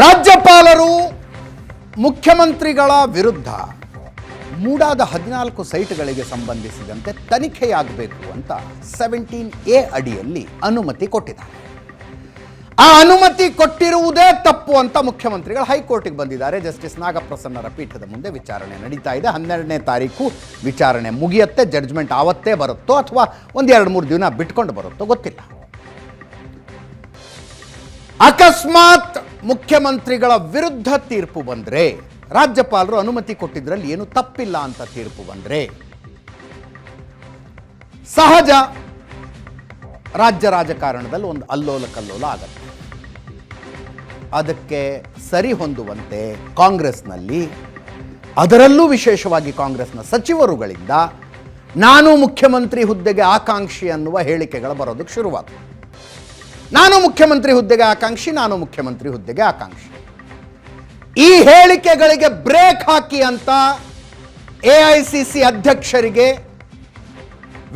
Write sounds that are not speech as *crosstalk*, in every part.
ರಾಜ್ಯಪಾಲರು ಮುಖ್ಯಮಂತ್ರಿಗಳ ವಿರುದ್ಧ ಮೂಡಾದ ಹದಿನಾಲ್ಕು ಸೈಟ್ಗಳಿಗೆ ಸಂಬಂಧಿಸಿದಂತೆ ತನಿಖೆಯಾಗಬೇಕು ಅಂತ ಸೆವೆಂಟೀನ್ ಎ ಅಡಿಯಲ್ಲಿ ಅನುಮತಿ ಕೊಟ್ಟಿದ್ದಾರೆ. ಆ ಅನುಮತಿ ಕೊಟ್ಟಿರುವುದೇ ತಪ್ಪು ಅಂತ ಮುಖ್ಯಮಂತ್ರಿಗಳು ಹೈಕೋರ್ಟಿಗೆ ಬಂದಿದ್ದಾರೆ. ಜಸ್ಟಿಸ್ ನಾಗಪ್ರಸನ್ನರ ಪೀಠದ ಮುಂದೆ ವಿಚಾರಣೆ ನಡೀತಾ ಇದೆ. ಹನ್ನೆರಡನೇ ತಾರೀಕು ವಿಚಾರಣೆ ಮುಗಿಯತ್ತೆ. ಜಡ್ಜ್ಮೆಂಟ್ ಆವತ್ತೇ ಬರುತ್ತೋ ಅಥವಾ ಒಂದು ಎರಡು ಮೂರು ದಿನ ಬಿಟ್ಕೊಂಡು ಬರುತ್ತೋ ಗೊತ್ತಿಲ್ಲ. ಅಕಸ್ಮಾತ್ ಮುಖ್ಯಮಂತ್ರಿಗಳ ವಿರುದ್ಧ ತೀರ್ಪು ಬಂದರೆ, ರಾಜ್ಯಪಾಲರು ಅನುಮತಿ ಕೊಟ್ಟಿದ್ರಲ್ಲಿ ಏನು ತಪ್ಪಿಲ್ಲ ಅಂತ ತೀರ್ಪು ಬಂದರೆ, ಸಹಜ ರಾಜ್ಯ ರಾಜಕಾರಣದಲ್ಲಿ ಒಂದು ಅಲ್ಲೋಲ ಕಲ್ಲೋಲ ಆಗತ್ತೆ. ಅದಕ್ಕೆ ಸರಿ ಹೊಂದುವಂತೆ ಕಾಂಗ್ರೆಸ್ನಲ್ಲಿ, ಅದರಲ್ಲೂ ವಿಶೇಷವಾಗಿ ಕಾಂಗ್ರೆಸ್ನ ಸಚಿವರುಗಳಿಂದ, ನಾನು ಮುಖ್ಯಮಂತ್ರಿ ಹುದ್ದೆಗೆ ಆಕಾಂಕ್ಷಿ ಅನ್ನುವ ಹೇಳಿಕೆಗಳು ಬರೋದಕ್ಕೆ ಶುರುವಾದವು ನಾನು ಮುಖ್ಯಮಂತ್ರಿ ಹುದ್ದೆಗೆ ಆಕಾಂಕ್ಷಿ, ನಾನು ಮುಖ್ಯಮಂತ್ರಿ ಹುದ್ದೆಗೆ ಆಕಾಂಕ್ಷಿ. ಈ ಹೇಳಿಕೆಗಳಿಗೆ ಬ್ರೇಕ್ ಹಾಕಿ ಅಂತ ಎ ಐ ಅಧ್ಯಕ್ಷರಿಗೆ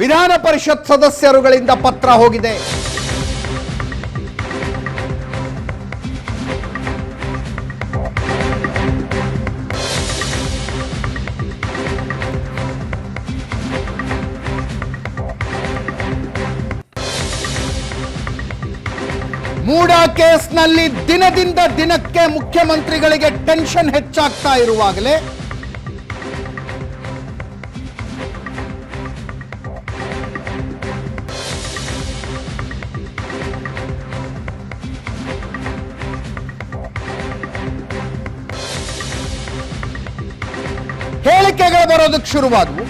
ವಿಧಾನ ಪರಿಷತ್ ಸದಸ್ಯರುಗಳಿಂದ ಪತ್ರ ಹೋಗಿದೆ. ಮೂಡ ಕೇಸ್ನಲ್ಲಿ ದಿನದಿಂದ ದಿನಕ್ಕೆ ಮುಖ್ಯಮಂತ್ರಿಗಳಿಗೆ ಟೆನ್ಷನ್ ಹೆಚ್ಚಾಗ್ತಾ ಇರುವಾಗಲೇ ಹೇಳಿಕೆಗಳು ಬರೋದಕ್ಕೆ ಶುರುವಾದವು.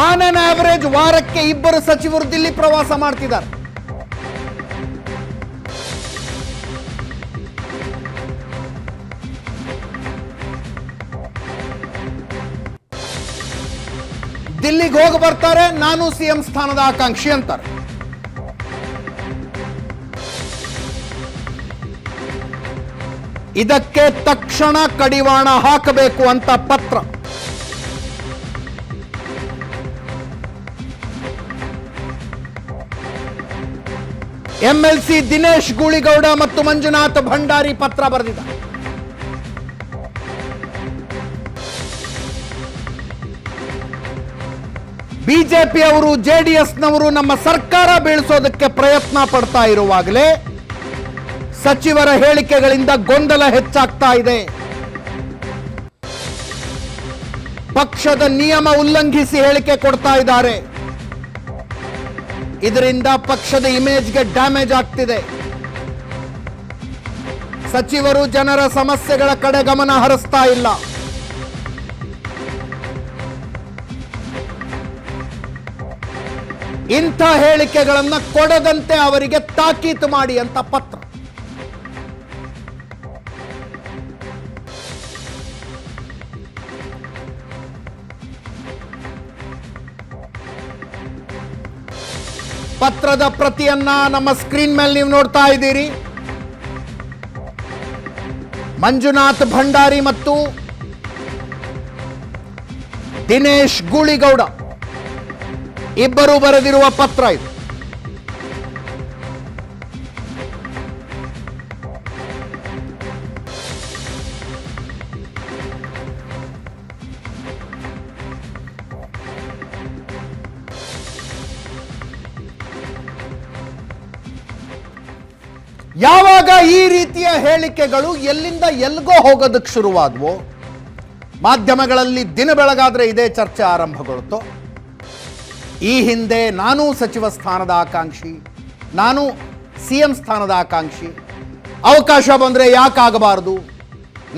ಆನ್ ಅನ್ ಆವರೇಜ್ ವಾರಕ್ಕೆ ಇಬ್ಬರು ಸಚಿವರು ದಿಲ್ಲಿ ಪ್ರವಾಸ ಮಾಡ್ತಿದ್ದಾರೆ. ದಿಲ್ಲಿಗೆ ಹೋಗಿ ಬರ್ತಾರೆ, ನಾನು ಸಿಎಂ ಸ್ಥಾನದ ಆಕಾಂಕ್ಷಿ ಅಂತಾರೆ. ಇದಕ್ಕೆ ತಕ್ಷಣ ಕಡಿವಾಣ ಹಾಕಬೇಕು ಅಂತ ಪತ್ರ. ಎಂಎಲ್ಸಿ ದಿನೇಶ್ ಗೂಳಿಗೌಡ ಮತ್ತು ಮಂಜುನಾಥ್ ಭಂಡಾರಿ ಪತ್ರ ಬರೆದಿದ್ದ. ಬಿಜೆಪಿಯವರು ಜೆಡಿಎಸ್ನವರು ನಮ್ಮ ಸರ್ಕಾರ ಬೀಳಿಸೋದಕ್ಕೆ ಪ್ರಯತ್ನ ಪಡ್ತಾ ಇರುವಾಗಲೇ ಸಚಿವರ ಹೇಳಿಕೆಗಳಿಂದ ಗೊಂದಲ ಹೆಚ್ಚಾಗ್ತಾ ಇದೆ. ಪಕ್ಷದ ನಿಯಮ ಉಲ್ಲಂಘಿಸಿ ಹೇಳಿಕೆ ಕೊಡ್ತಾ ಇದ್ದಾರೆ. ಇದರಿಂದ ಪಕ್ಷದ ಇಮೇಜ್ಗೆ ಡ್ಯಾಮೇಜ್ ಆಗ್ತಿದೆ. ಸಚಿವರು ಜನರ ಸಮಸ್ಯೆಗಳ ಕಡೆ ಗಮನ ಹರಿಸ್ತಾ ಇಲ್ಲ. ಇಂಥ ಹೇಳಿಕೆಗಳನ್ನು ಕೊಡದಂತೆ ಅವರಿಗೆ ತಾಕೀತು ಮಾಡಿ ಅಂತ ಪತ್ರ. ಪತ್ರದ ಪ್ರತಿಯನ್ನ ನಮ್ಮ ಸ್ಕ್ರೀನ್ ಮೇಲೆ ನೀವು ನೋಡ್ತಾ ಇದ್ದೀರಿ. ಮಂಜುನಾಥ್ ಭಂಡಾರಿ ಮತ್ತು ದಿನೇಶ್ ಗೂಳಿಗೌಡ. ಇಬ್ಬರು ಬರೆದಿರುವ ಪತ್ರ ಇದು. ಯಾವಾಗ ಈ ರೀತಿಯ ಹೇಳಿಕೆಗಳು ಎಲ್ಲಿಂದ ಎಲ್ಗೋ ಹೋಗೋದಕ್ಕೆ ಶುರುವಾದವು? ಮಾಧ್ಯಮಗಳಲ್ಲಿ ದಿನ ಬೆಳಗಾದರೆ ಇದೇ ಚರ್ಚೆ ಆರಂಭಗೊಳ್ತು ಈ ಹಿಂದೆ ನಾನೂ ಸಚಿವ ಸ್ಥಾನದ ಆಕಾಂಕ್ಷಿ, ನಾನು ಸಿ ಎಂ ಸ್ಥಾನದ ಆಕಾಂಕ್ಷಿ. ಅವಕಾಶ ಬಂದರೆ ಯಾಕಾಗಬಾರ್ದು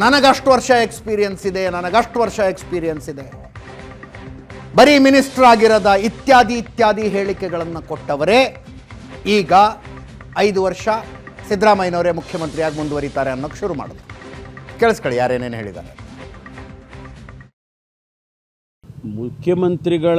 ನನಗಷ್ಟು ವರ್ಷ ಎಕ್ಸ್ಪೀರಿಯನ್ಸ್ ಇದೆ, ನನಗಷ್ಟು ವರ್ಷ ಎಕ್ಸ್ಪೀರಿಯನ್ಸ್ ಇದೆ. ಬರೀ ಮಿನಿಸ್ಟರ್ ಆಗಿರದ ಇತ್ಯಾದಿ ಇತ್ಯಾದಿ ಹೇಳಿಕೆಗಳನ್ನು ಕೊಟ್ಟವರೇ ಈಗ ಐದು ವರ್ಷ ಸಿದ್ದರಾಮಯ್ಯನವರೇ ಮುಖ್ಯಮಂತ್ರಿಯಾಗಿ ಮುಂದುವರಿತಾರೆ ಅನ್ನೋಕ್ಕೆ ಶುರು ಮಾಡಿದ್ರು ಕೇಳಿಸ್ಕೊಳ್ಳಿ, ಯಾರೇನೇನು ಹೇಳಿದ್ದಾರೆ. ಮುಖ್ಯಮಂತ್ರಿಗಳ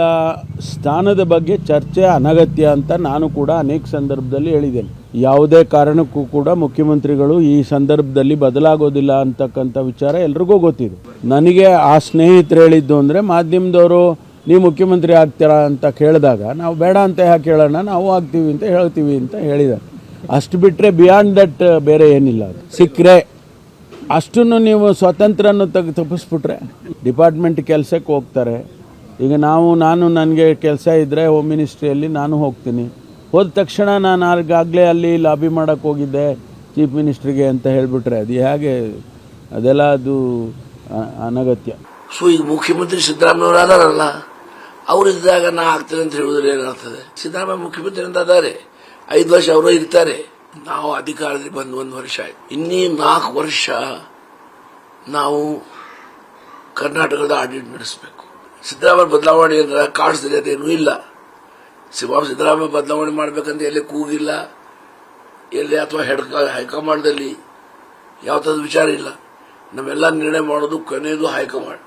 ಸ್ಥಾನದ ಬಗ್ಗೆ ಚರ್ಚೆ ಅನಗತ್ಯ ಅಂತ ನಾನು ಕೂಡ ಅನೇಕ ಸಂದರ್ಭದಲ್ಲಿ ಹೇಳಿದ್ದೇನೆ. ಯಾವುದೇ ಕಾರಣಕ್ಕೂ ಕೂಡ ಮುಖ್ಯಮಂತ್ರಿಗಳು ಈ ಸಂದರ್ಭದಲ್ಲಿ ಬದಲಾಗೋದಿಲ್ಲ ಅಂತಕ್ಕಂಥ ವಿಚಾರ ಎಲ್ರಿಗೂ ಗೊತ್ತಿದೆ. ನನಗೆ ಆ ಸ್ನೇಹಿತರು ಹೇಳಿದ್ದು ಅಂದರೆ ಮಾಧ್ಯಮದವರು, ನೀವು ಮುಖ್ಯಮಂತ್ರಿ ಆಗ್ತೀರಾ? ಅಂತ ಕೇಳಿದಾಗ, ನಾವು ಬೇಡ ಅಂತ ಯಾಕೆ ಹೇಳೋಣ? ನಾವು ಆಗ್ತೀವಿ ಅಂತ ಹೇಳ್ತೀವಿ ಅಂತ ಹೇಳಿದ್ದಾರೆ. ಅಷ್ಟು ಬಿಟ್ಟರೆ ಬಿಯಾಂಡ್ ದಟ್ ಬೇರೆ ಏನಿಲ್ಲ ಅದು. ಸಿಕ್ಕರೆ ಅಷ್ಟನ್ನು ನೀವು ಸ್ವಾತಂತ್ರ್ಯ ತೆಗೆ ತಪ್ಪಿಸ್ಬಿಟ್ರೆ ಡಿಪಾರ್ಟ್ಮೆಂಟ್ ಕೆಲಸಕ್ಕೆ ಹೋಗ್ತಾರೆ. ಈಗ ನಾವು, ನಾನು ನನಗೆ ಕೆಲಸ ಇದ್ದರೆ ಹೋಮ್ ಮಿನಿಸ್ಟ್ರಿಯಲ್ಲಿ ನಾನು ಹೋಗ್ತೀನಿ. ಹೋದ ತಕ್ಷಣ ನಾನು ಆಗಾಗಲೇ ಅಲ್ಲಿ ಲಾಬಿ ಮಾಡೋಕ್ಕೆ ಹೋಗಿದ್ದೆ ಚೀಫ್ ಮಿನಿಸ್ಟ್ರಿಗೆ ಅಂತ ಹೇಳಿಬಿಟ್ರೆ ಅದು ಹೇಗೆ? ಅದೆಲ್ಲ ಅದು ಅನಗತ್ಯ. ಸೊ ಈಗ ಮುಖ್ಯಮಂತ್ರಿ ಸಿದ್ದರಾಮಯ್ಯವರು ಅದಾರಲ್ಲ, ಅವರಿದ್ದಾಗ ನಾ ಆಗ್ತೇನೆ ಅಂತ ಹೇಳಿದ್ರೆ ಏನಾಗ್ತದೆ? ಸಿದ್ದರಾಮಯ್ಯ ಮುಖ್ಯಮಂತ್ರಿ ಅಂತ ಅದಾರೆ. ಐದು ವರ್ಷ ಅವರು ಇರ್ತಾರೆ. ನಾವು ಅಧಿಕಾರದಲ್ಲಿ ಬಂದು ಒಂದು ವರ್ಷ ಆಯ್ತು. ಇನ್ನೀ ನಾಲ್ಕು ವರ್ಷ ನಾವು ಕರ್ನಾಟಕದ ಆಡಿಟ್ ನಡೆಸಬೇಕು. ಸಿದ್ದರಾಮಯ್ಯ ಬದಲಾವಣೆ ಅಂದ್ರೆ ಕಾಡಿಸ್ತಿದೆ ಅದೇನೂ ಇಲ್ಲ. ಶಿವ ಸಿದ್ದರಾಮಯ್ಯ ಬದಲಾವಣೆ ಮಾಡಬೇಕಂತ ಎಲ್ಲಿ ಕೂಗಿಲ್ಲ, ಎಲ್ಲಿ ಅಥವಾ ಹೆಡ್ ಹೈಕಮಾಂಡ್ದಲ್ಲಿ ಯಾವ್ದಾದ್ರು ವಿಚಾರ ಇಲ್ಲ. ನಮ್ಮೆಲ್ಲ ನಿರ್ಣಯ ಮಾಡೋದು ಕೊನೆಯದು ಹೈಕಮಾಂಡ್,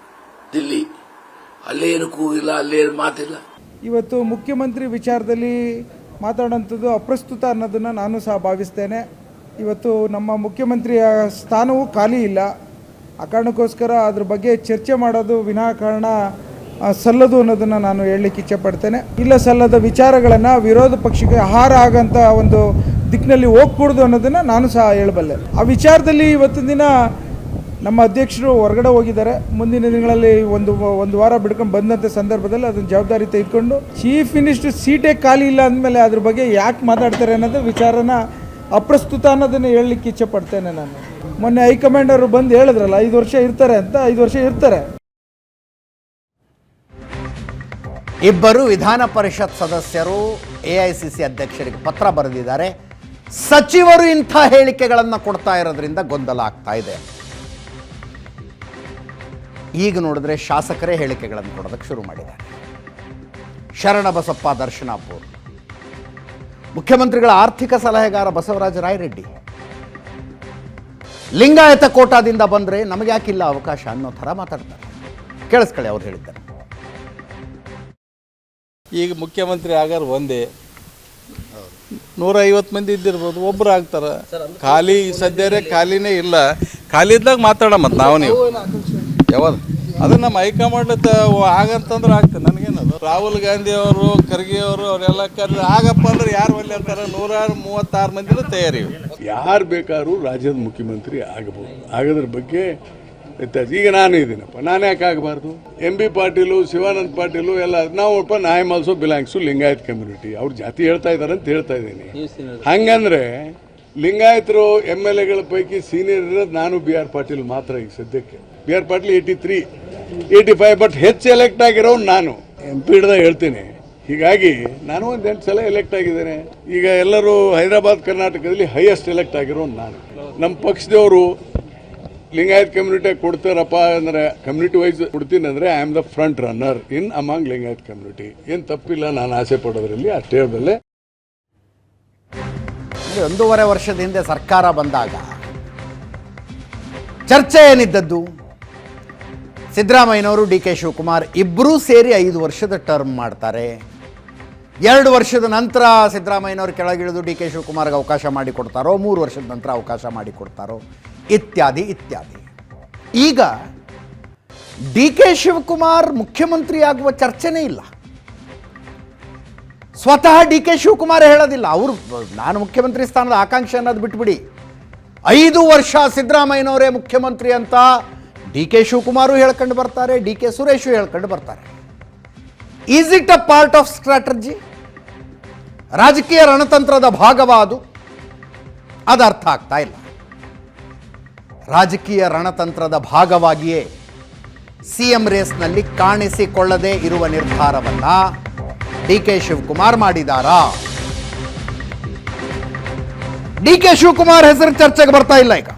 ದಿಲ್ಲಿ. ಅಲ್ಲೇನು ಕೂಗಿಲ್ಲ, ಅಲ್ಲೇ ಏನು ಮಾತಿಲ್ಲ. ಇವತ್ತು ಮುಖ್ಯಮಂತ್ರಿ ವಿಚಾರದಲ್ಲಿ ಮಾತಾಡೋಂಥದ್ದು ಅಪ್ರಸ್ತುತ ಅನ್ನೋದನ್ನು ನಾನು ಸಹ ಭಾವಿಸ್ತೇನೆ. ಇವತ್ತು ನಮ್ಮ ಮುಖ್ಯಮಂತ್ರಿಯ ಸ್ಥಾನವೂ ಖಾಲಿ ಇಲ್ಲ. ಆ ಕಾರಣಕ್ಕೋಸ್ಕರ ಅದ್ರ ಬಗ್ಗೆ ಚರ್ಚೆ ಮಾಡೋದು ವಿನಾಕಾರಣ ಸಲ್ಲದು ಅನ್ನೋದನ್ನು ನಾನು ಹೇಳಲಿಕ್ಕೆ ಇಚ್ಛೆಪಡ್ತೇನೆ. ಇಲ್ಲ ಸಲ್ಲದ ವಿಚಾರಗಳನ್ನು ವಿರೋಧ ಪಕ್ಷಕ್ಕೆ ಆಹಾರ ಆಗಂಥ ಒಂದು ದಿಕ್ಕಿನಲ್ಲಿ ಹೋಗ್ಕೂಡ್ದು ಅನ್ನೋದನ್ನು ನಾನು ಸಹ ಹೇಳಬಲ್ಲೆ. ಆ ವಿಚಾರದಲ್ಲಿ ಇವತ್ತಿನ ದಿನ ನಮ್ಮ ಅಧ್ಯಕ್ಷರು ಹೊರಗಡೆ ಹೋಗಿದ್ದಾರೆ. ಮುಂದಿನ ದಿನಗಳಲ್ಲಿ ಒಂದು ಒಂದು ವಾರ ಬಿಡ್ಕೊಂಡು ಬಂದಂಥ ಸಂದರ್ಭದಲ್ಲಿ ಅದನ್ನ ಜವಾಬ್ದಾರಿ ತೆಗೆದುಕೊಂಡು ಚೀಫ್ ಮಿನಿಸ್ಟರ್ ಸೀಟೇ ಖಾಲಿ ಇಲ್ಲ ಅಂದಮೇಲೆ ಅದ್ರ ಬಗ್ಗೆ ಯಾಕೆ ಮಾತಾಡ್ತಾರೆ ಅನ್ನೋದು ವಿಚಾರನ ಅಪ್ರಸ್ತುತ ಅನ್ನೋದನ್ನು ಹೇಳಲಿಕ್ಕೆ ಇಚ್ಛೆ ಪಡ್ತೇನೆ ನಾನು. ಮೊನ್ನೆ ಹೈಕಮಾಂಡ್ ಅವರು ಬಂದು ಹೇಳಿದ್ರಲ್ಲ, ಐದು ವರ್ಷ ಇರ್ತಾರೆ ಅಂತ, ಐದು ವರ್ಷ ಇರ್ತಾರೆ. ಇಬ್ಬರು ವಿಧಾನ ಪರಿಷತ್ ಸದಸ್ಯರು ಎ ಐ ಸಿ ಸಿ ಅಧ್ಯಕ್ಷರಿಗೆ ಪತ್ರ ಬರೆದಿದ್ದಾರೆ. ಸಚಿವರು ಇಂಥ ಹೇಳಿಕೆಗಳನ್ನು ಕೊಡ್ತಾ ಇರೋದ್ರಿಂದ ಗೊಂದಲ ಆಗ್ತಾ ಇದೆ. ಈಗ ನೋಡಿದ್ರೆ ಶಾಸಕರೇ ಹೇಳಿಕೆಗಳನ್ನು ಕೊಡೋದಕ್ಕೆ ಶುರು ಮಾಡಿದ್ದಾರೆ. ಶರಣಬಸಪ್ಪ ದರ್ಶನಾಪುರ್. ಮುಖ್ಯಮಂತ್ರಿಗಳ ಆರ್ಥಿಕ ಸಲಹೆಗಾರ ಬಸವರಾಜ ರಾಯರೆಡ್ಡಿ. ಲಿಂಗಾಯತ ಕೋಟಾದಿಂದ ಬಂದರೆ ನಮಗೆ ಯಾಕಿಲ್ಲ ಅವಕಾಶ ಅನ್ನೋ ಥರ ಮಾತಾಡ್ತಾರೆ. ಕೇಳಿಸ್ಕೊಳ್ಳಿ ಅವ್ರು ಹೇಳಿದ್ದಾರೆ ಈಗ ಮುಖ್ಯಮಂತ್ರಿ ಆಗಾರ ಒಂದೇ. ನೂರ ಐವತ್ತು ಮಂದಿ ಇದ್ದಿರ್ಬೋದು, ಒಬ್ರು ಆಗ್ತಾರ. ಖಾಲಿ ಸದ್ಯರೇ ಖಾಲಿನೇ ಇಲ್ಲ. ಖಾಲಿ ಇದ್ದಾಗ ಮಾತಾಡ ಮತ್ತು ನಾವು ನೀವು. ಯಾವಾಗ? ಅದನ್ನ ನಮ್ಮ ಹೈಕಮಾಂಡ್ ಆಗಂತಂದ್ರೆ ಆಗ್ತದೆ. ನನಗೇನದು? ರಾಹುಲ್ ಗಾಂಧಿ ಅವರು ಖರ್ಗೆ ಅವರು ಅವರೆಲ್ಲ ಕರ್ ಆಗಪ್ಪ ಅಂದ್ರೆ ಯಾರು ಒಳ್ಳೆ ಅಂತಾರೆ? ನೂರಾರು ಮೂವತ್ತಾರು ಮಂದಿನೂ ತಯಾರಿ ಯಾರು ಬೇಕಾದ್ರೂ ರಾಜ್ಯದ ಮುಖ್ಯಮಂತ್ರಿ ಆಗಬಹುದು. ಆಗದ್ರ ಬಗ್ಗೆ ವ್ಯತ್ಯಾಸ. ಈಗ ನಾನು ಇದ್ದೀನಪ್ಪ. ನಾನು ಯಾಕೆ ಆಗಬಾರ್ದು? ಎಂ ಬಿ ಪಾಟೀಲು ಶಿವಾನಂದ್ ಪಾಟೀಲು ಎಲ್ಲ ನಾವಪ್ಪ I am also belongs to Lingayat community. ಅವ್ರ ಜಾತಿ ಹೇಳ್ತಾ ಇದ್ದಾರೆ ಅಂತ ಹೇಳ್ತಾ ಇದ್ದೀನಿ. ಹಂಗಂದ್ರೆ ಲಿಂಗಾಯತರು ಎಂ ಎಲ್ ಎಗಳ ಪೈಕಿ ಸೀನಿಯರ್ ಇರೋದು ನಾನು ಬಿ ಆರ್ ಪಾಟೀಲ್ ಮಾತ್ರ ಈಗ ಸದ್ಯಕ್ಕೆ. B R Patil eighty three eighty five but ಹೆಚ್ಚು ಎಲೆಕ್ಟ್ ಆಗಿರೋ ನಾನು. ಎಂ ಪಿ ಹಿಡ್ದಾಗ ಹೇಳ್ತೀನಿ. ಹೀಗಾಗಿ ನಾನು ಒಂದು ಎಂಟು ಸಲ ಎಲೆಕ್ಟ್ ಆಗಿದ್ದೇನೆ. ಈಗ ಎಲ್ಲರೂ ಹೈದರಾಬಾದ್, ಕರ್ನಾಟಕದಲ್ಲಿ ಹೈಯೆಸ್ಟ್ ಎಲೆಕ್ಟ್ ಆಗಿರೋನು ನಾನು. ನಮ್ಮ ಪಕ್ಷದವರು ಲಿಂಗಾಯತ್ ಕಮ್ಯುನಿಟಿ ಕೊಡ್ತಾರಪ್ಪ ಅಂದರೆ ಕಮ್ಯುನಿಟಿ ವೈಸ್ ಕೊಡ್ತೀನಿ ಅಂದರೆ I am the front runner in among Lingayat community ಏನು ತಪ್ಪಿಲ್ಲ, ನಾನು ಆಸೆ ಪಡೋದ್ರಲ್ಲಿ ಅಷ್ಟೇ ಹೇಳಬಲ್ಲೆ ಅಂದ್ರೆ ಒಂದೂವರೆ ವರ್ಷದ ಹಿಂದೆ ಸರ್ಕಾರ ಬಂದಾಗ, ಚರ್ಚೆ ಏನಿದ್ದದ್ದು? ಸಿದ್ದರಾಮಯ್ಯನವರು, ಡಿ ಕೆ ಶಿವಕುಮಾರ್ ಇಬ್ಬರೂ ಸೇರಿ ಐದು ವರ್ಷದ ಟರ್ಮ್ ಮಾಡ್ತಾರೆ. ಎರಡು ವರ್ಷದ ನಂತರ ಸಿದ್ದರಾಮಯ್ಯನವರು ಕೆಳಗಿಳಿದು ಡಿ ಕೆ ಶಿವಕುಮಾರ್ಗೆ ಅವಕಾಶ ಮಾಡಿಕೊಡ್ತಾರೋ ಮೂರು ವರ್ಷದ ನಂತರ ಅವಕಾಶ ಮಾಡಿಕೊಡ್ತಾರೋ ಇತ್ಯಾದಿ ಇತ್ಯಾದಿ. ಈಗ ಡಿ ಕೆ ಶಿವಕುಮಾರ್ ಮುಖ್ಯಮಂತ್ರಿ ಆಗುವ ಚರ್ಚೆನೇ ಇಲ್ಲ. ಸ್ವತಃ ಡಿ ಕೆ ಶಿವಕುಮಾರ್ ಹೇಳೋದಿಲ್ಲ. ಅವರು, ನಾನು ಮುಖ್ಯಮಂತ್ರಿ ಸ್ಥಾನದ ಆಕಾಂಕ್ಷೆ ಅನ್ನೋದು ಬಿಟ್ಬಿಡಿ. ಐದು ವರ್ಷ ಸಿದ್ದರಾಮಯ್ಯನವರೇ ಮುಖ್ಯಮಂತ್ರಿ ಅಂತ ಡಿ ಕೆ ಶಿವಕುಮಾರು ಹೇಳ್ಕೊಂಡು ಬರ್ತಾರೆ, ಡಿ ಕೆ ಸುರೇಶು ಹೇಳ್ಕೊಂಡು ಬರ್ತಾರೆ. Is it a part of strategy ರಾಜಕೀಯ ರಣತಂತ್ರದ ಭಾಗವಾದು? ಅದು ಅರ್ಥ ಆಗ್ತಾ ಇಲ್ಲ. ರಾಜಕೀಯ ರಣತಂತ್ರದ ಭಾಗವಾಗಿಯೇ ಸಿ ಎಂ ರೇಸ್ನಲ್ಲಿ ಕಾಣಿಸಿಕೊಳ್ಳದೇ ಇರುವ ನಿರ್ಧಾರವನ್ನ ಡಿ ಕೆ ಶಿವಕುಮಾರ್ ಮಾಡಿದಾರಾ? ಡಿ ಕೆ ಶಿವಕುಮಾರ್ ಹೆಸರು ಚರ್ಚೆಗೆ ಬರ್ತಾ ಇಲ್ಲ ಈಗ.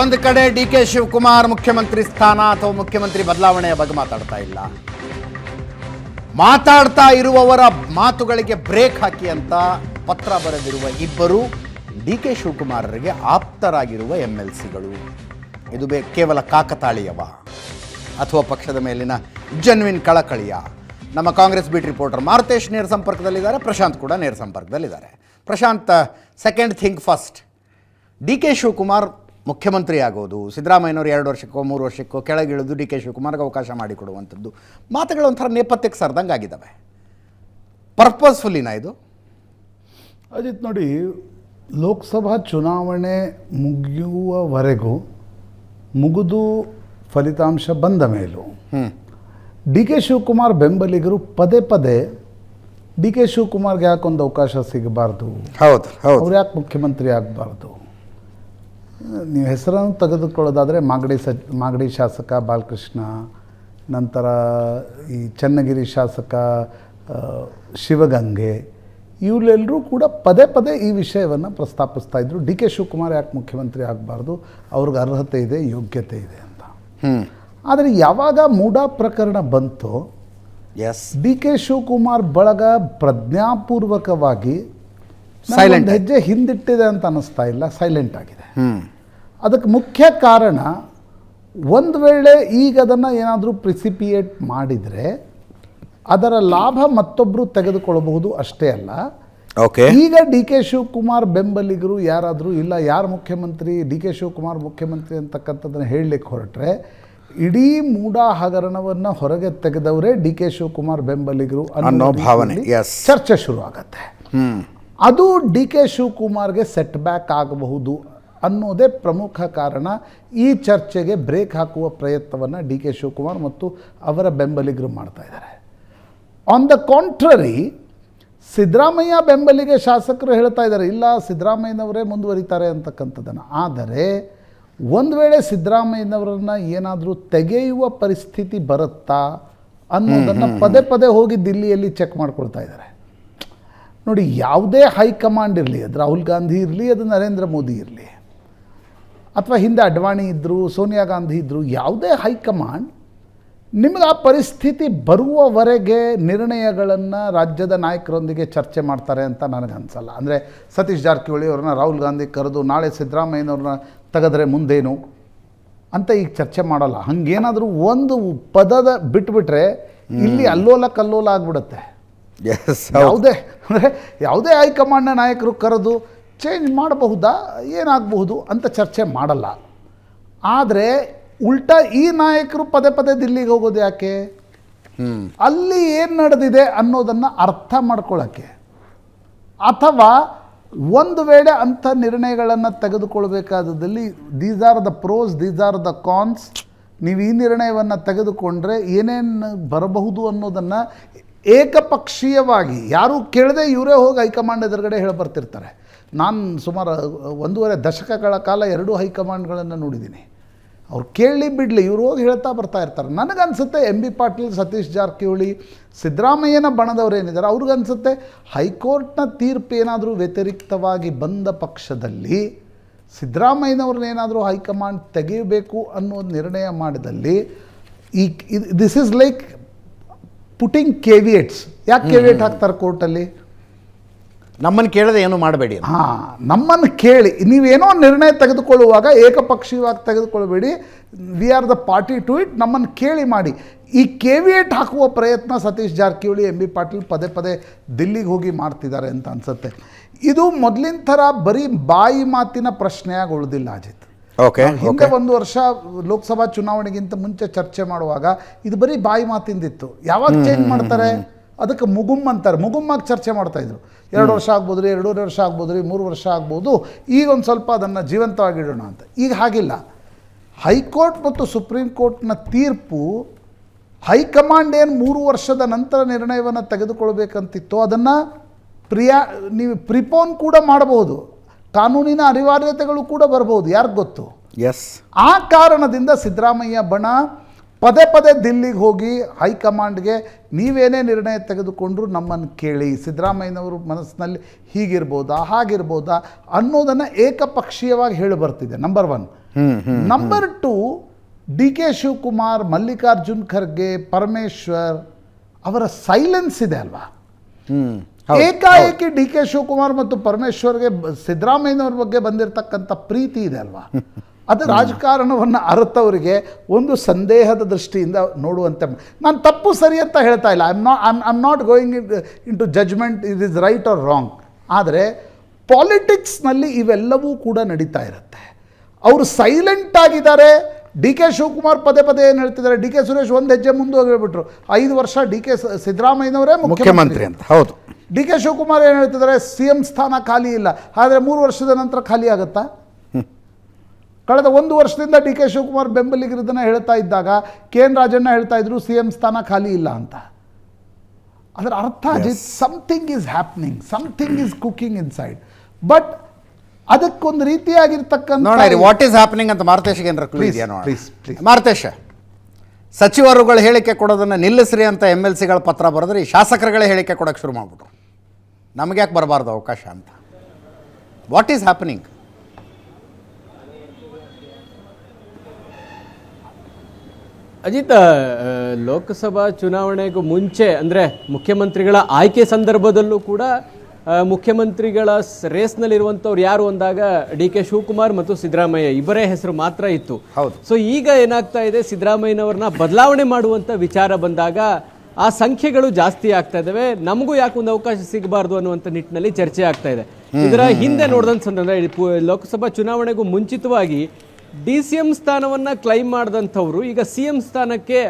ಒಂದು ಕಡೆ ಡಿ ಕೆ ಶಿವಕುಮಾರ್ ಮುಖ್ಯಮಂತ್ರಿ ಸ್ಥಾನ ಅಥವಾ ಮುಖ್ಯಮಂತ್ರಿ ಬದಲಾವಣೆಯ ಬಗ್ಗೆ ಮಾತಾಡ್ತಾ ಇಲ್ಲ. ಮಾತಾಡ್ತಾ ಇರುವವರ ಮಾತುಗಳಿಗೆ ಬ್ರೇಕ್ ಹಾಕಿ ಅಂತ ಪತ್ರ ಬರೆದಿರುವ ಇಬ್ಬರು ಡಿ ಕೆ ಶಿವಕುಮಾರರಿಗೆ ಆಪ್ತರಾಗಿರುವ ಎಂ ಎಲ್ ಸಿಗಳು ಇದು ಬೇ ಕೇವಲ ಕಾಕತಾಳಿಯವ? ಅಥವಾ ಪಕ್ಷದ ಮೇಲಿನ ಜನ್ವಿನ್ ಕಳಕಳಿಯ? ನಮ್ಮ ಕಾಂಗ್ರೆಸ್ ಬೀಟ್ ರಿಪೋರ್ಟರ್ ಮಾರುತೇಶ್ ನೇರ ಸಂಪರ್ಕದಲ್ಲಿದ್ದಾರೆ, ಪ್ರಶಾಂತ್ ಕೂಡ ನೇರ ಸಂಪರ್ಕದಲ್ಲಿದ್ದಾರೆ. Prashant second thing first D K Shivakumar ಮುಖ್ಯಮಂತ್ರಿ ಆಗೋದು ಸಿದ್ದರಾಮಯ್ಯನವರು ಎರಡು ವರ್ಷಕ್ಕೋ ಮೂರು ವರ್ಷಕ್ಕೋ ಕೆಳಗಿಳಿದು ಡಿ ಕೆ ಶಿವಕುಮಾರ್ಗೆ ಅವಕಾಶ ಮಾಡಿಕೊಡುವಂಥದ್ದು ಮಾತುಗಳು ಒಂಥರ ನೇಪಥ್ಯಕ್ಕೆ ಸರ್ದಂಗೆ ಆಗಿದ್ದಾವೆ. ಪರ್ಪಸ್ಫುಲ್ಲಿನ ಇದು? ಅಜಿತ್ ನೋಡಿ ಲೋಕಸಭಾ ಚುನಾವಣೆ ಮುಗಿಯುವವರೆಗೂ ಮುಗಿದು ಫಲಿತಾಂಶ ಬಂದ ಮೇಲೂ ಡಿ ಕೆ ಶಿವಕುಮಾರ್ ಬೆಂಬಲಿಗರು ಪದೇ ಪದೇ ಡಿ ಕೆ ಶಿವಕುಮಾರ್ಗೆ ಯಾಕೊಂದು ಅವಕಾಶ ಸಿಗಬಾರ್ದು? ಹೌದು ಹೌದು. ಅವ್ರು ಯಾಕೆ ಮುಖ್ಯಮಂತ್ರಿ ಆಗಬಾರ್ದು? ನೀವು ಹೆಸರನ್ನು ತೆಗೆದುಕೊಳ್ಳೋದಾದರೆ ಮಾಗಡಿ ಸ ಮಾಗಡಿ ಶಾಸಕ ಬಾಲಕೃಷ್ಣ ನಂತರ ಈ ಚನ್ನಗಿರಿ ಶಾಸಕ ಶಿವಗಂಗೆ ಇವರೆಲ್ಲರೂ ಕೂಡ ಪದೇ ಪದೇ ಈ ವಿಷಯವನ್ನು ಪ್ರಸ್ತಾಪಿಸ್ತಾ ಇದ್ರು. ಡಿ ಕೆ ಶಿವಕುಮಾರ್ ಯಾಕೆ ಮುಖ್ಯಮಂತ್ರಿ ಆಗಬಾರ್ದು? ಅವ್ರಿಗೆ ಅರ್ಹತೆ ಇದೆ ಯೋಗ್ಯತೆ ಇದೆ ಅಂತ. ಆದರೆ ಯಾವಾಗ ಮೂಡಾ ಪ್ರಕರಣ ಬಂತೋ ಎಸ್ ಡಿ ಕೆ ಶಿವಕುಮಾರ್ ಬಳಗ ಪ್ರಜ್ಞಾಪೂರ್ವಕವಾಗಿ Silent. ಹೆಜ್ಜೆ ಹಿಂದಿಟ್ಟಿದೆ ಅಂತ ಅನ್ನಿಸ್ತಾ ಇಲ್ಲ ಸೈಲೆಂಟ್ ಆಗಿದೆ. ಅದಕ್ಕೆ ಮುಖ್ಯ ಕಾರಣ ಒಂದು ವೇಳೆ ಈಗ ಅದನ್ನು ಏನಾದರೂ ಪ್ರಿಸಿಪಿಯೇಟ್ ಮಾಡಿದರೆ ಅದರ ಲಾಭ ಮತ್ತೊಬ್ಬರು ತೆಗೆದುಕೊಳ್ಳಬಹುದು ಅಷ್ಟೇ ಅಲ್ಲ. ಓಕೆ ಈಗ ಡಿ ಕೆ ಶಿವಕುಮಾರ್ ಬೆಂಬಲಿಗರು ಯಾರಾದರೂ ಇಲ್ಲ ಯಾರು ಮುಖ್ಯಮಂತ್ರಿ ಡಿ ಕೆ ಶಿವಕುಮಾರ್ ಮುಖ್ಯಮಂತ್ರಿ ಅಂತಕ್ಕಂಥದ್ದನ್ನು ಹೇಳಲಿಕ್ಕೆ ಹೊರಟ್ರೆ ಇಡೀ ಮೂಡ ಹಗರಣವನ್ನು ಹೊರಗೆ ತೆಗೆದವರೇ ಡಿ ಕೆ ಶಿವಕುಮಾರ್ ಬೆಂಬಲಿಗರು ಅನ್ನೋ ಭಾವನೆ. ಚರ್ಚೆ ಶುರು ಆಗತ್ತೆ ಅದು ಡಿ ಕೆ ಶಿವಕುಮಾರ್ಗೆ ಸೆಟ್ ಬ್ಯಾಕ್ ಆಗಬಹುದು ಅನ್ನೋದೇ ಪ್ರಮುಖ ಕಾರಣ. ಈ ಚರ್ಚೆಗೆ ಬ್ರೇಕ್ ಹಾಕುವ ಪ್ರಯತ್ನವನ್ನು ಡಿ ಕೆ ಶಿವಕುಮಾರ್ ಮತ್ತು ಅವರ ಬೆಂಬಲಿಗರು ಮಾಡ್ತಾ ಇದ್ದಾರೆ. ಆನ್ ದ ಕಾಂಟ್ರರಿ ಸಿದ್ದರಾಮಯ್ಯ ಬೆಂಬಲಿಗೆ ಶಾಸಕರು ಹೇಳ್ತಾ ಇದ್ದಾರೆ ಇಲ್ಲ ಸಿದ್ದರಾಮಯ್ಯನವರೇ ಮುಂದುವರಿತಾರೆ ಅಂತಕ್ಕಂಥದ್ದನ್ನು. ಆದರೆ ಒಂದು ವೇಳೆ ಸಿದ್ದರಾಮಯ್ಯನವರನ್ನು ಏನಾದರೂ ತೆಗೆಯುವ ಪರಿಸ್ಥಿತಿ ಬರುತ್ತಾ ಅನ್ನೋದನ್ನು ಪದೇ ಪದೇ ಹೋಗಿ ದಿಲ್ಲಿಯಲ್ಲಿ ಚೆಕ್ ಮಾಡ್ಕೊಳ್ತಾ ಇದ್ದಾರೆ. ನೋಡಿ ಯಾವುದೇ ಹೈಕಮಾಂಡ್ ಇರಲಿ ಅದು ರಾಹುಲ್ ಗಾಂಧಿ ಇರಲಿ ಅದು ನರೇಂದ್ರ ಮೋದಿ ಇರಲಿ ಅಥವಾ ಹಿಂದೆ ಅಡ್ವಾಣಿ ಇದ್ದರು ಸೋನಿಯಾ ಗಾಂಧಿ ಇದ್ದರು ಯಾವುದೇ ಹೈಕಮಾಂಡ್ ನಿಮಗೆ ಆ ಪರಿಸ್ಥಿತಿ ಬರುವವರೆಗೆ ನಿರ್ಣಯಗಳನ್ನು ರಾಜ್ಯದ ನಾಯಕರೊಂದಿಗೆ ಚರ್ಚೆ ಮಾಡ್ತಾರೆ ಅಂತ ನನಗೆ ಅನಿಸಲ್ಲ. ಅಂದರೆ ಸತೀಶ್ ಜಾರಕಿಹೊಳಿ ಅವ್ರನ್ನ ರಾಹುಲ್ ಗಾಂಧಿ ಕರೆದು ನಾಳೆ ಸಿದ್ದರಾಮಯ್ಯನವ್ರನ್ನ ತೆಗೆದ್ರೆ ಮುಂದೇನು? ಅಂತ ಈಗ ಚರ್ಚೆ ಮಾಡಲ್ಲ. ಹಂಗೇನಾದರೂ ಒಂದು ಪದದ ಬಿಟ್ಬಿಟ್ರೆ ಇಲ್ಲಿ ಅಲ್ಲೋಲ ಕಲ್ಲೋಲ ಆಗ್ಬಿಡುತ್ತೆ. ಯಾವುದೇ ಅಂದರೆ ಯಾವುದೇ ಹೈಕಮಾಂಡ್ನ ನಾಯಕರು ಕರೆದು ಚೇಂಜ್ ಮಾಡಬಹುದಾ ಏನಾಗಬಹುದು ಅಂತ ಚರ್ಚೆ ಮಾಡಲ್ಲ. ಆದರೆ ಉಲ್ಟಾ ಈ ನಾಯಕರು ಪದೇ ಪದೇ ದಿಲ್ಲಿಗೆ ಹೋಗೋದು ಯಾಕೆ? ಅಲ್ಲಿ ಏನು ನಡೆದಿದೆ ಅನ್ನೋದನ್ನು ಅರ್ಥ ಮಾಡ್ಕೊಳ್ಳೋಕ್ಕೆ ಅಥವಾ ಒಂದು ವೇಳೆ ಅಂಥ ನಿರ್ಣಯಗಳನ್ನು ತೆಗೆದುಕೊಳ್ಬೇಕಾದಲ್ಲಿ these are the pros these are the cons ನೀವು ಈ ನಿರ್ಣಯವನ್ನು ತೆಗೆದುಕೊಂಡ್ರೆ ಏನೇನು ಬರಬಹುದು ಅನ್ನೋದನ್ನು ಏಕಪಕ್ಷೀಯವಾಗಿ, ಯಾರೂ ಕೇಳದೆ ಇವರೇ ಹೋಗಿ ಹೈಕಮಾಂಡ್ ಎದುರುಗಡೆ ಹೇಳಿ ಬರ್ತಿರ್ತಾರೆ. ನಾನು ಸುಮಾರು ಒಂದೂವರೆ ದಶಕಗಳ ಕಾಲ ಎರಡೂ ಹೈಕಮಾಂಡ್ಗಳನ್ನು ನೋಡಿದ್ದೀನಿ. ಅವ್ರು ಕೇಳಿ ಬಿಡಲಿ, ಇವ್ರು ಹೋಗಿ ಹೇಳ್ತಾ ಬರ್ತಾ ಇರ್ತಾರೆ. ನನಗನ್ಸುತ್ತೆ ಎಂ ಬಿ ಪಾಟೀಲ್, ಸತೀಶ್ ಜಾರಕಿಹೊಳಿ, ಸಿದ್ದರಾಮಯ್ಯನ ಬಣದವ್ರು ಏನಿದ್ದಾರೆ, ಅವ್ರಿಗನ್ಸುತ್ತೆ ಹೈಕೋರ್ಟ್ನ ತೀರ್ಪು ಏನಾದರೂ ವ್ಯತಿರಿಕ್ತವಾಗಿ ಬಂದ ಪಕ್ಷದಲ್ಲಿ ಸಿದ್ದರಾಮಯ್ಯನವ್ರನ್ನೇನಾದರೂ ಹೈಕಮಾಂಡ್ ತೆಗೆಯಬೇಕು ಅನ್ನೋ ನಿರ್ಣಯ ಮಾಡಿದಲ್ಲಿ ಈ this is like putting caveats ಯಾಕೆ ಕೆವಿಯೇಟ್ ಹಾಕ್ತಾರೆ ಕೋರ್ಟಲ್ಲಿ ನಮ್ಮನ್ನು ಕೇಳದೆ ಏನು ಮಾಡಬೇಡಿ. ಹಾಂ ನಮ್ಮನ್ನು ಕೇಳಿ. ನೀವೇನೋ ನಿರ್ಣಯ ತೆಗೆದುಕೊಳ್ಳುವಾಗ ಏಕಪಕ್ಷೀಯವಾಗಿ ತೆಗೆದುಕೊಳ್ಬೇಡಿ we are the party to it ನಮ್ಮನ್ನು ಕೇಳಿ ಮಾಡಿ. ಈ ಕೆವಿಯೇಟ್ ಹಾಕುವ ಪ್ರಯತ್ನ ಸತೀಶ್ ಜಾರಕಿಹೊಳಿ ಎಂ ಬಿ ಪಾಟೀಲ್ ಪದೇ ಪದೇ ದಿಲ್ಲಿಗೆ ಹೋಗಿ ಮಾಡ್ತಿದ್ದಾರೆ ಅಂತ ಅನ್ಸುತ್ತೆ. ಇದು ಮೊದಲಿನ ಥರ ಬರೀ ಬಾಯಿ ಮಾತಿನ ಪ್ರಶ್ನೆಯಾಗಿ ಉಳಿದಿಲ್ಲ ಅಜಿತ್. ಓಕೆ ಹಿಂದೆ ಒಂದು ವರ್ಷ ಲೋಕಸಭಾ ಚುನಾವಣೆಗಿಂತ ಮುಂಚೆ ಚರ್ಚೆ ಮಾಡುವಾಗ ಇದು ಬರೀ ಬಾಯಿ ಮಾತಿಂದಿತ್ತು. ಯಾವಾಗ ಚೇಂಜ್ ಮಾಡ್ತಾರೆ? ಅದಕ್ಕೆ ಮುಗುಮ್ ಅಂತಾರೆ. ಮುಗುಮ್ಮಾಗಿ ಚರ್ಚೆ ಮಾಡ್ತಾ ಇದ್ರು. ಎರಡು ವರ್ಷ ಆಗ್ಬೋದು ರೀ ಎರಡೂವರೆ ವರ್ಷ ಆಗ್ಬೋದು ರೀ ಮೂರು ವರ್ಷ ಆಗ್ಬೋದು. ಈಗ ಒಂದು ಸ್ವಲ್ಪ ಅದನ್ನು ಜೀವಂತವಾಗಿಡೋಣ ಅಂತ. ಈಗ ಹಾಗಿಲ್ಲ. ಹೈಕೋರ್ಟ್ ಮತ್ತು ಸುಪ್ರೀಂ ಕೋರ್ಟ್ನ ತೀರ್ಪು ಹೈಕಮಾಂಡ್ ಏನು ಮೂರು ವರ್ಷದ ನಂತರ ನಿರ್ಣಯವನ್ನು ತೆಗೆದುಕೊಳ್ಬೇಕಂತಿತ್ತು ಅದನ್ನು ಪ್ರಿಯಾ ನೀವು ಪ್ರಿಪೋನ್ ಕೂಡ ಮಾಡಬಹುದು ಕಾನೂನಿನ ಅನಿವಾರ್ಯತೆಗಳು ಕೂಡ ಬರ್ಬೋದು ಯಾರಿಗೆ ಗೊತ್ತು? ಎಸ್ ಆ ಕಾರಣದಿಂದ ಸಿದ್ದರಾಮಯ್ಯ ಬಣ ಪದೇ ಪದೇ ದಿಲ್ಲಿಗೆ ಹೋಗಿ ಹೈಕಮಾಂಡ್ಗೆ ನೀವೇನೇ ನಿರ್ಣಯ ತೆಗೆದುಕೊಂಡ್ರು ನಮ್ಮನ್ನು ಕೇಳಿ ಸಿದ್ದರಾಮಯ್ಯನವರು ಮನಸ್ಸಿನಲ್ಲಿ ಹೀಗಿರ್ಬೋದಾ ಹಾಗಿರ್ಬೋದಾ ಅನ್ನೋದನ್ನು ಏಕಪಕ್ಷೀಯವಾಗಿ ಹೇಳಿ ಬರ್ತಿದೆ number one number two D K Shivakumar Mallikarjun Kharge Parameshwar ಅವರ ಸೈಲೆನ್ಸ್ ಇದೆ ಅಲ್ವಾ? ಏಕಾಏಕಿ ಡಿ ಕೆ ಶಿವಕುಮಾರ್ ಮತ್ತು ಪರಮೇಶ್ವರ್ಗೆ ಸಿದ್ದರಾಮಯ್ಯನವ್ರ ಬಗ್ಗೆ ಬಂದಿರತಕ್ಕಂಥ ಪ್ರೀತಿ ಇದೆ ಅಲ್ವಾ? ಅದು ರಾಜಕಾರಣವನ್ನು ಅರತವರಿಗೆ ಒಂದು ಸಂದೇಹದ ದೃಷ್ಟಿಯಿಂದ ನೋಡುವಂತೆ ನಾನು ತಪ್ಪು ಸರಿ ಅಂತ ಹೇಳ್ತಾ ಇಲ್ಲ. I am not I'm I'm not going in to judgement it is right or wrong ಆದರೆ ಪಾಲಿಟಿಕ್ಸ್ನಲ್ಲಿ ಇವೆಲ್ಲವೂ ಕೂಡ ನಡೀತಾ ಇರುತ್ತೆ. ಅವರು ಸೈಲೆಂಟ್ ಆಗಿದ್ದಾರೆ. ಡಿ ಕೆ ಶಿವಕುಮಾರ್ ಪದೇ ಪದೇ ಏನು ಹೇಳ್ತಿದ್ದಾರೆ? ಡಿ ಕೆ ಸುರೇಶ್ ಒಂದು ಹೆಜ್ಜೆ ಮುಂದೆ ಹೋಗಿಬಿಟ್ರು ಐದು ವರ್ಷ ಡಿ ಕೆ ಸಿದ್ದರಾಮಯ್ಯನವರೇ ಮುಖ್ಯಮಂತ್ರಿ ಅಂತ ಹೌದು. ಡಿ ಕೆ ಶಿವಕುಮಾರ್ ಏನು ಹೇಳ್ತಿದ್ದಾರೆ? ಸಿ ಎಂ ಸ್ಥಾನ ಖಾಲಿ ಇಲ್ಲ. ಆದರೆ ಮೂರು ವರ್ಷದ ನಂತರ ಖಾಲಿ ಆಗುತ್ತಾ? ಕಳೆದ ಒಂದು ವರ್ಷದಿಂದ ಡಿ ಕೆ ಶಿವಕುಮಾರ್ ಬೆಂಬಲಿಗರದನ್ನ ಹೇಳ್ತಾ ಇದ್ದಾಗ ಕೆ ಎನ್ ರಾಜಣ್ಣ ಹೇಳ್ತಾ ಇದ್ರು ಸಿ ಎಂ ಸ್ಥಾನ ಖಾಲಿ ಇಲ್ಲ ಅಂತ. ಅದರ ಅರ್ಥ Ajit something is happening something is cooking inside but ಅದಕ್ಕೊಂದು ರೀತಿಯಾಗಿರ್ತಕ್ಕಂಥ ನೋಡ್ರಿ ವಾಟ್ ಈಸ್ ಹ್ಯಾಪನಿಂಗ್ ಅಂತ ಮಾರುತೇಶ್ಗೆ ಏನಾರ ನೋಡ please. ಮಾರುತೇಶ ಸಚಿವರುಗಳು ಹೇಳಿಕೆ ಕೊಡೋದನ್ನ ನಿಲ್ಲಿಸ್ರಿ ಅಂತ ಎಂ ಎಲ್ ಸಿಗಳ ಪತ್ರ ಬರೆದ್ರೆ ಈ ಶಾಸಕರುಗಳೇ ಹೇಳಿಕೆ ಕೊಡೋಕೆ ಶುರು ಮಾಡ್ಬಿಟ್ರು. ನಮಗೆ ಯಾಕೆ ಬರಬಾರ್ದು ಅವಕಾಶ ಅಂತ. What is happening Ajit Lok Sabha ಚುನಾವಣೆಗೂ ಮುಂಚೆ ಅಂದರೆ ಮುಖ್ಯಮಂತ್ರಿಗಳ ಆಯ್ಕೆ ಸಂದರ್ಭದಲ್ಲೂ ಕೂಡ ಮುಖ್ಯಮಂತ್ರಿಗಳ ರೇಸ್ನಲ್ಲಿರುವಂಥವ್ರು ಯಾರು ಅಂದಾಗ ಡಿ ಕೆ ಶಿವಕುಮಾರ್ ಮತ್ತು ಸಿದ್ದರಾಮಯ್ಯ. ಇಬ್ಬರೇ ಹೆಸರು ಮಾತ್ರ ಇತ್ತು. ಹೌದು. ಸೊ ಈಗ ಏನಾಗ್ತಾ ಇದೆ ಸಿದ್ದರಾಮಯ್ಯನವ್ರನ್ನ ಬದಲಾವಣೆ ಮಾಡುವಂಥ ವಿಚಾರ ಬಂದಾಗ ಆ ಸಂಖ್ಯೆಗಳು ಜಾಸ್ತಿ ಆಗ್ತಾ ಇದ್ದಾವೆ. ನಮಗೂ ಯಾಕೆ ಒಂದು ಅವಕಾಶ ಸಿಗಬಾರ್ದು ಅನ್ನುವಂಥ ನಿಟ್ಟಿನಲ್ಲಿ ಚರ್ಚೆ ಆಗ್ತಾ ಇದೆ. ಇದರ ಹಿಂದೆ ನೋಡಿದಂತ ಸಂದರ್ಭ ಈ ಲೋಕಸಭಾ ಚುನಾವಣೆಗೂ ಮುಂಚಿತವಾಗಿ ಡಿ ಸಿ ಎಂ ಸ್ಥಾನವನ್ನು ಕ್ಲೈಮ್ ಮಾಡಿದಂಥವ್ರು ಈಗ ಸಿ ಎಂ ಸ್ಥಾನಕ್ಕೆ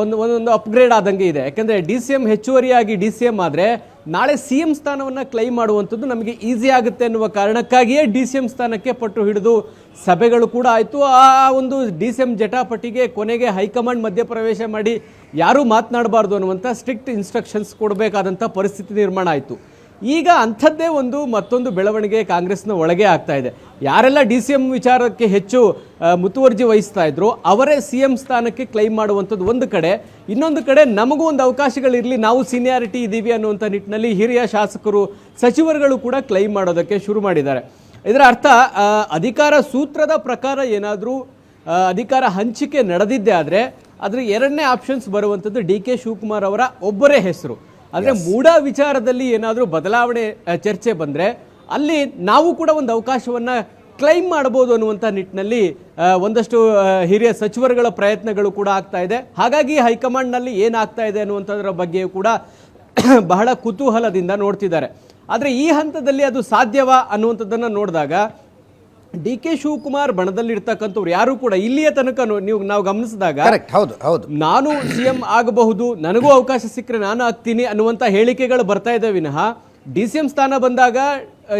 ಒಂದು ಒಂದೊಂದು ಅಪ್ಗ್ರೇಡ್ ಆದಂಗೆ ಇದೆ. ಯಾಕಂದರೆ ಡಿ ಸಿ ಎಂ ಹೆಚ್ಚುವರಿಯಾಗಿ ಡಿ ಸಿ ಎಂ ಆದರೆ ನಾಳೆ ಸಿ ಎಂ ಸ್ಥಾನವನ್ನು ಕ್ಲೈಮ್ ಮಾಡುವಂಥದ್ದು ನಮಗೆ ಈಸಿ ಆಗುತ್ತೆ ಅನ್ನುವ ಕಾರಣಕ್ಕಾಗಿಯೇ ಡಿ ಸಿ ಎಂ ಸ್ಥಾನಕ್ಕೆ ಪಟ್ಟು ಹಿಡಿದು ಸಭೆಗಳು ಕೂಡ ಆಯಿತು. ಆ ಒಂದು ಡಿ ಸಿ ಎಂ ಜಟಾಪಟಿಗೆ ಕೊನೆಗೆ ಹೈಕಮಾಂಡ್ ಮಧ್ಯಪ್ರವೇಶ ಮಾಡಿ ಯಾರೂ ಮಾತನಾಡಬಾರ್ದು ಅನ್ನುವಂಥ ಸ್ಟ್ರಿಕ್ಟ್ ಇನ್ಸ್ಟ್ರಕ್ಷನ್ಸ್ ಕೊಡಬೇಕಾದಂಥ ಪರಿಸ್ಥಿತಿ ನಿರ್ಮಾಣ ಆಯಿತು. ಈಗ ಅಂಥದ್ದೇ ಒಂದು ಮತ್ತೊಂದು ಬೆಳವಣಿಗೆ ಕಾಂಗ್ರೆಸ್ನ ಒಳಗೆ ಆಗ್ತಾ ಇದೆ. ಯಾರೆಲ್ಲ ಡಿ ಸಿ ಎಂ ವಿಚಾರಕ್ಕೆ ಹೆಚ್ಚು ಮುತುವರ್ಜಿ ವಹಿಸ್ತಾ ಇದ್ರು ಅವರೇ ಸಿ ಎಂ ಸ್ಥಾನಕ್ಕೆ ಕ್ಲೈಮ್ ಮಾಡುವಂಥದ್ದು ಒಂದು ಕಡೆ. ಇನ್ನೊಂದು ಕಡೆ ನಮಗೂ ಒಂದು ಅವಕಾಶಗಳಿರಲಿ, ನಾವು ಸೀನಿಯಾರಿಟಿ ಇದ್ದೀವಿ ಅನ್ನುವಂಥ ನಿಟ್ಟಿನಲ್ಲಿ ಹಿರಿಯ ಶಾಸಕರು, ಸಚಿವರುಗಳು ಕೂಡ ಕ್ಲೈಮ್ ಮಾಡೋದಕ್ಕೆ ಶುರು ಮಾಡಿದ್ದಾರೆ. ಇದರ ಅರ್ಥ ಅಧಿಕಾರ ಸೂತ್ರದ ಪ್ರಕಾರ ಏನಾದರೂ ಅಧಿಕಾರ ಹಂಚಿಕೆ ನಡೆದಿದ್ದೇ ಆದರೆ ಅದರ ಎರಡನೇ ಆಪ್ಷನ್ಸ್ ಬರುವಂಥದ್ದು ಡಿ ಕೆ ಶಿವಕುಮಾರ್ ಅವರ ಒಬ್ಬರೇ ಹೆಸರು. ಆದರೆ ಮೂಢ ವಿಚಾರದಲ್ಲಿ ಏನಾದರೂ ಬದಲಾವಣೆ ಚರ್ಚೆ ಬಂದರೆ ಅಲ್ಲಿ ನಾವು ಕೂಡ ಒಂದು ಅವಕಾಶವನ್ನು ಕ್ಲೈಮ್ ಮಾಡಬಹುದು ಅನ್ನುವಂಥ ನಿಟ್ಟಿನಲ್ಲಿ ಒಂದಷ್ಟು ಹಿರಿಯ ಸಚಿವರುಗಳ ಪ್ರಯತ್ನಗಳು ಕೂಡ ಆಗ್ತಾ ಇದೆ. ಹಾಗಾಗಿ ಹೈಕಮಾಂಡ್ನಲ್ಲಿ ಏನಾಗ್ತಾ ಇದೆ ಅನ್ನುವಂಥದ್ರ ಬಗ್ಗೆಯೂ ಕೂಡ *coughs* ಬಹಳ ಕುತೂಹಲದಿಂದ ನೋಡ್ತಿದ್ದಾರೆ. ಆದರೆ ಈ ಹಂತದಲ್ಲಿ ಅದು ಸಾಧ್ಯವಾ ಅನ್ನುವಂಥದ್ದನ್ನು ನೋಡಿದಾಗ ಡಿ ಕೆ ಶಿವಕುಮಾರ್ ಬಣದಲ್ಲಿರ್ತಕ್ಕಂಥವ್ರು ಯಾರು ಕೂಡ ಇಲ್ಲಿಯ ತನಕ ನೀವು ನಾವು ಗಮನಿಸಿದಾಗ ಕರೆಕ್ಟ್ ಹೌದು ಹೌದು. ನಾನು ಸಿ ಎಂ ಆಗಬಹುದು ನನಗೂ ಅವಕಾಶ ಸಿಕ್ಕರೆ ನಾನು ಆಗ್ತೀನಿ ಅನ್ನುವಂಥ ಹೇಳಿಕೆಗಳು ಬರ್ತಾ ಇದ್ದಾವೆ ವಿನಃ ಡಿ ಸಿ ಎಂ ಸ್ಥಾನ ಬಂದಾಗ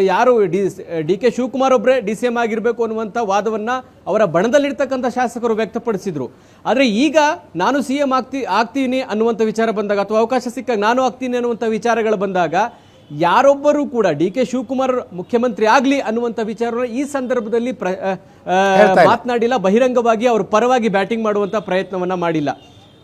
ಯಾರು ಡಿ ಡಿ ಕೆ ಶಿವಕುಮಾರ್ ಒಬ್ಬರೇ ಡಿ ಸಿ ಎಂ ಆಗಿರಬೇಕು ಅನ್ನುವಂಥ ವಾದವನ್ನು ಅವರ ಬಣದಲ್ಲಿರ್ತಕ್ಕಂಥ ಶಾಸಕರು ವ್ಯಕ್ತಪಡಿಸಿದರು. ಆದರೆ ಈಗ ನಾನು ಸಿ ಎಂ ಆಗ್ತಿ ಆಗ್ತೀನಿ ಅನ್ನುವಂಥ ವಿಚಾರ ಬಂದಾಗ ಅಥವಾ ಅವಕಾಶ ಸಿಕ್ಕಾಗ ನಾನು ಆಗ್ತೀನಿ ಅನ್ನುವಂಥ ವಿಚಾರಗಳು ಬಂದಾಗ ಯಾರೊಬ್ಬರೂ ಕೂಡ ಡಿ ಕೆ ಶಿವಕುಮಾರ್ ಮುಖ್ಯಮಂತ್ರಿ ಆಗಲಿ ಅನ್ನುವಂತ ವಿಚಾರವನ್ನು ಈ ಸಂದರ್ಭದಲ್ಲಿ ಪ್ರ. ಮಾತನಾಡಿಲ್ಲ. ಬಹಿರಂಗವಾಗಿ ಅವರು ಪರವಾಗಿ ಬ್ಯಾಟಿಂಗ್ ಮಾಡುವಂತ ಪ್ರಯತ್ನವನ್ನ ಮಾಡಿಲ್ಲ.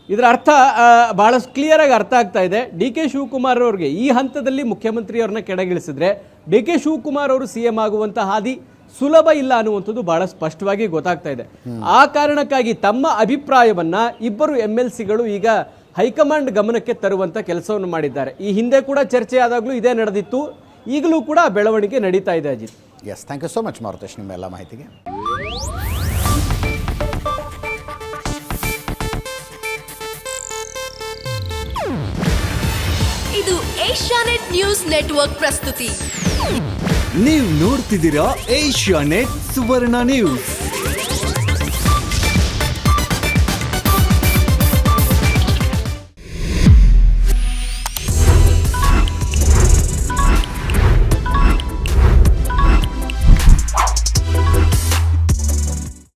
ಇದರ ಅರ್ಥ ಆ, ಬಹಳ ಕ್ಲಿಯರ್ ಆಗಿ ಅರ್ಥ ಆಗ್ತಾ ಇದೆ. ಡಿ ಕೆ ಶಿವಕುಮಾರ್ ಅವರಿಗೆ ಈ ಹಂತದಲ್ಲಿ ಮುಖ್ಯಮಂತ್ರಿಯವ್ರನ್ನ ಕೆಳಗಿಳಿಸಿದ್ರೆ ಡಿ ಕೆ ಶಿವಕುಮಾರ್ ಅವರು ಸಿ ಎಂ ಆಗುವಂತ ಹಾದಿ ಸುಲಭ ಇಲ್ಲ ಅನ್ನುವಂಥದ್ದು ಬಹಳ ಸ್ಪಷ್ಟವಾಗಿ ಗೊತ್ತಾಗ್ತಾ ಇದೆ. ಆ ಕಾರಣಕ್ಕಾಗಿ ತಮ್ಮ ಅಭಿಪ್ರಾಯವನ್ನ ಇಬ್ಬರು ಎಂ ಎಲ್ ಸಿಗಳು ಈಗ ಹೈಕಮಾಂಡ್ ಗಮನಕ್ಕೆ ತರುವಂಥ ಕೆಲಸವನ್ನು ಮಾಡಿದ್ದಾರೆ. ಈ ಹಿಂದೆ ಕೂಡ ಚರ್ಚೆ ಆದಾಗಲೂ ಇದೇ ನಡೆದಿತ್ತು. ಈಗಲೂ ಕೂಡ ಬೆಳವಣಿಗೆ ನಡೀತಾ ಇದೆ Ajit. Yes thank you so much Marutesh ನಿಮ್ಮೆಲ್ಲ ಮಾಹಿತಿಗೆ. ಇದು ಏಷ್ಯಾನೆಟ್ ನ್ಯೂಸ್ ನೆಟ್ವರ್ಕ್ ಪ್ರಸ್ತುತಿ. ನೀವು ನೋಡ್ತಿದ್ದೀರಾ ಏಷ್ಯಾ ನೆಟ್ ಸುವರ್ಣ ನ್ಯೂಸ್.